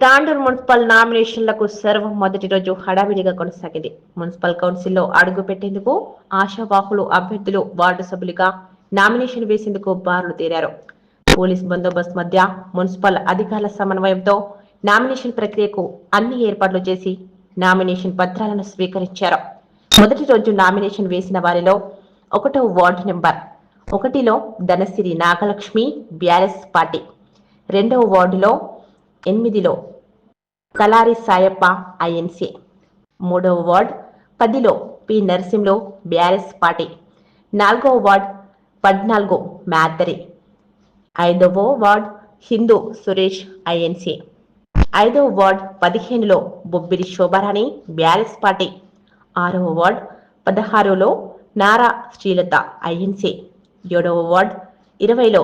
Tandur municipal నామినేషన్లకు సర్వం మొదటి రోజు హడావిడిగా కొనసాగింది. మున్సిపల్ కౌన్సిల్లో అడుగు పెట్టేందుకు ఆశావాహులు అభ్యర్థులు వార్డు సభ్యులుగా నామినేషన్ వేసేందుకు బారులు తీరారు. పోలీస్ బందోబస్తు మధ్య మున్సిపల్ అధికారుల సమన్వయంతో నామినేషన్ ప్రక్రియకు అన్ని ఏర్పాట్లు చేసి నామినేషన్ పత్రాలను స్వీకరించారు. మొదటి రోజు నామినేషన్ వేసిన వారిలో ఒకటో వార్డు నెంబర్ ఒకటిలో ధనసిరి నాగలక్ష్మి బ్యారెస్ పార్టీ. రెండవ వార్డులో ఎనిమిదిలో కలారి సాయప్ప ఐఎన్సీ. మూడవ వార్డ్ పదిలో పి. నరసింహలో బ్యారెస్ పార్టీ. నాలుగవ వార్డ్ పద్నాలుగు మ్యాథరి ఐదవ వార్డ్ హిందూ సురేష్ ఐఎన్సీ. ఐదవ వార్డ్ పదిహేనులో బొబ్బిలి శోభారాణి బ్యారెస్ పార్టీ. ఆరవ వార్డ్ పదహారులో నారా శ్రీలత ఐఎన్సీ. ఏడవ వార్డ్ ఇరవైలో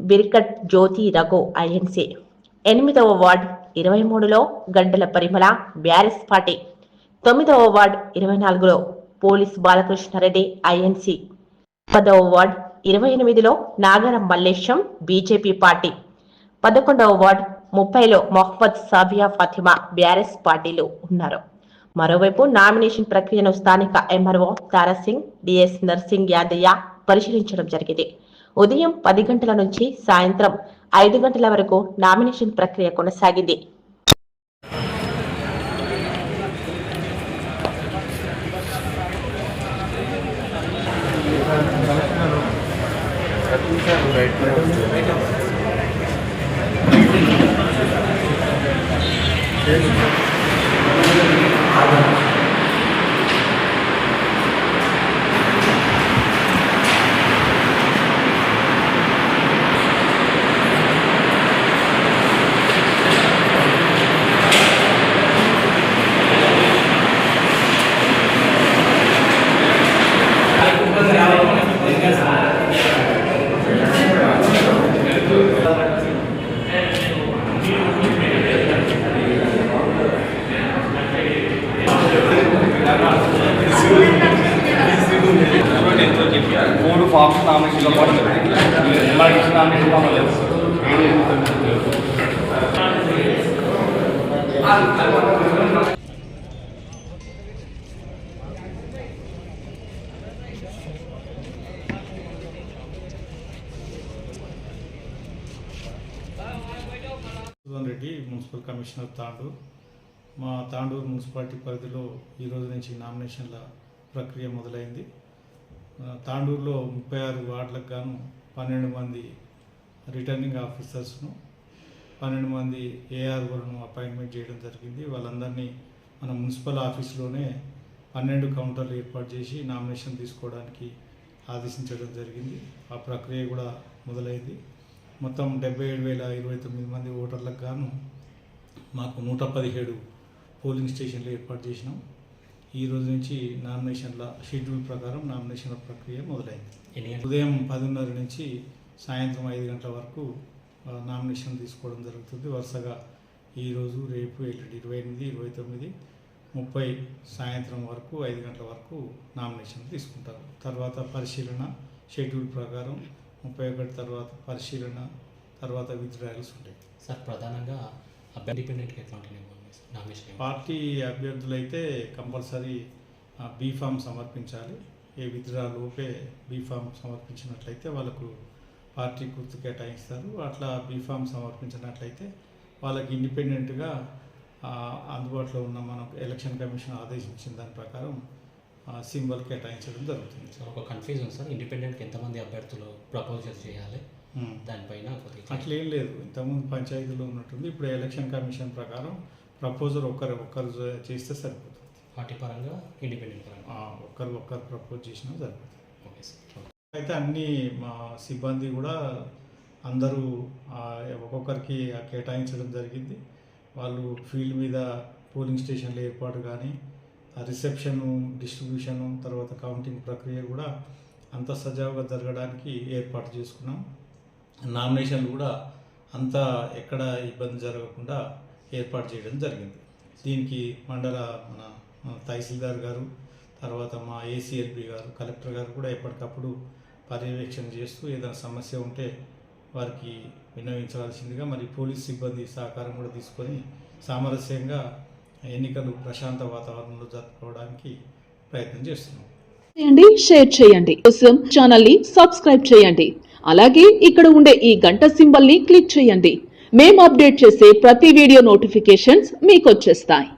బిర్కట్ జ్యోతి రఘు ఐఎన్సీ. ఎనిమిదవ వార్డ్ ఇరవై మూడులో గంటల పరిమళ బ్యారెస్ పార్టీ. తొమ్మిదవ వార్డ్ ఇరవై నాలుగులో పోలీస్ బాలకృష్ణారెడ్డి ఐఎన్సీ పదవ వార్డ్ ఇరవై ఎనిమిదిలో నాగరం మల్లేశం బీజేపీ పార్టీ. పదకొండవ వార్డ్ ముప్పైలో మొహమ్మద్ సాబియా ఫాతిమా బ్యారెస్ పార్టీలు ఉన్నారు. మరోవైపు నామినేషన్ ప్రక్రియను స్థానిక ఎంఆర్ఓ తారాసింగ్ డిఎస్ నర్సింగ్ యాదయ్య పరిశీలించడం జరిగింది. ఉదయం పది గంటల నుంచి సాయంత్రం ఐదు గంటల వరకు నామినేషన్ ప్రక్రియ కొనసాగింది. మూడు రెడ్డి మున్సిపల్ కమిషనర్ తాండూర్. మా తాండూరు మున్సిపాలిటీ పరిధిలో ఈ రోజు నుంచి నామినేషన్ల ప్రక్రియ మొదలైంది. తాండూరులో ముప్పై ఆరు వార్డులకు గాను పన్నెండు మంది రిటర్నింగ్ ఆఫీసర్స్ను పన్నెండు మంది ఏఆర్ఓలను అపాయింట్మెంట్ చేయడం జరిగింది. వాళ్ళందరినీ మన మున్సిపల్ ఆఫీస్లోనే పన్నెండు కౌంటర్లు ఏర్పాటు చేసి నామినేషన్ తీసుకోవడానికి ఆదేశించడం జరిగింది. ఆ ప్రక్రియ కూడా మొదలైంది. మొత్తం డెబ్బై ఏడు వేల ఇరవై తొమ్మిది మంది ఓటర్లకు గాను మాకు నూట పదిహేడు పోలింగ్ స్టేషన్లు ఏర్పాటు చేసినాం. ఈ రోజు నుంచి నామినేషన్ల షెడ్యూల్ ప్రకారం నామినేషన్ల ప్రక్రియ మొదలైంది. ఉదయం పదిన్నర నుంచి సాయంత్రం ఐదు గంటల వరకు నామినేషన్ తీసుకోవడం జరుగుతుంది. వరుసగా ఈరోజు రేపు ఎల్లుండి ఇరవై ఎనిమిది ఇరవై తొమ్మిది ముప్పై సాయంత్రం వరకు ఐదు గంటల వరకు నామినేషన్ తీసుకుంటారు. తర్వాత పరిశీలన షెడ్యూల్ ప్రకారం ముప్పై ఒకటి తర్వాత పరిశీలన తర్వాత విత్డ్రాయల్స్ ఉంటాయి. సార్ ప్రధానంగా ఇండిపెండెంట్గా ఎట్లాంటి నామినేషన్? పార్టీ అభ్యర్థులైతే కంపల్సరీ బీ ఫామ్ సమర్పించాలి. ఏ విత్డ్రా లోపే బీ ఫామ్ సమర్పించినట్లయితే వాళ్ళకు పార్టీ గుర్తు కేటాయిస్తారు. అట్లా బీ ఫామ్ సమర్పించినట్లయితే వాళ్ళకి ఇండిపెండెంట్గా అందుబాటులో ఉన్న మన ఎలక్షన్ కమిషన్ ఆదేశించిన దాని ప్రకారం సింబల్ కేటాయించడం జరుగుతుంది. సార్ ఒక కన్ఫ్యూజన్ సార్. ఇండిపెండెంట్కి ఎంతమంది అభ్యర్థులు ప్రపోజల్ చేయాలి. దానిపైన అట్లేం లేదు. ఇంతకుముందు పంచాయతీలో ఉన్నట్టుంది. ఇప్పుడు ఎలక్షన్ కమిషన్ ప్రకారం ప్రపోజల్ ఒక్కరు ఒక్కరు చేస్తే సరిపోతుంది. పార్టీ పరంగా ఇండిపెండెంట్ పరంగా. ఒక్కరు ఒక్కరు ప్రపోజ్ చేసినా సరిపోతుంది. Okay sir. అయితే అన్ని మా సిబ్బంది కూడా అందరూ ఒక్కొక్కరికి కేటాయించడం జరిగింది. వాళ్ళు ఫీల్డ్ మీద పోలింగ్ స్టేషన్ల ఏర్పాటు కానీ ఆ రిసెప్షను డిస్ట్రిబ్యూషను తర్వాత కౌంటింగ్ ప్రక్రియ కూడా అంత సజావుగా జరగడానికి ఏర్పాటు చేసుకున్నాం. నామినేషన్లు కూడా అంత ఎక్కడ ఇబ్బంది జరగకుండా ఏర్పాటు చేయడం జరిగింది. దీనికి మండల మన మన తహసీల్దార్ గారు తర్వాత మా ఏసీఎల్బి గారు కలెక్టర్ గారు కూడా ఎప్పటికప్పుడు పర్యవేక్షణ చేస్తూ ఏదైనా సమస్య ఉంటే వారికి విన్నవించవలసిందిగా మరి పోలీస్ సిబ్బంది సహకారం కూడా తీసుకొని సామరస్యంగా ఎన్నికలు ప్రశాంత వాతావరణంలో జరుపుకోవడానికి ప్రయత్నం చేస్తున్నాం. చేయండి షేర్ చేయండి. కోసం ఛానల్ని సబ్స్క్రైబ్ చేయండి. అలాగే ఇక్కడ ఉండే ఈ గంట సింబల్ని క్లిక్ చేయండి. మేము అప్డేట్ చేసే ప్రతి వీడియో నోటిఫికేషన్స్ మీకు వచ్చేస్తాయి.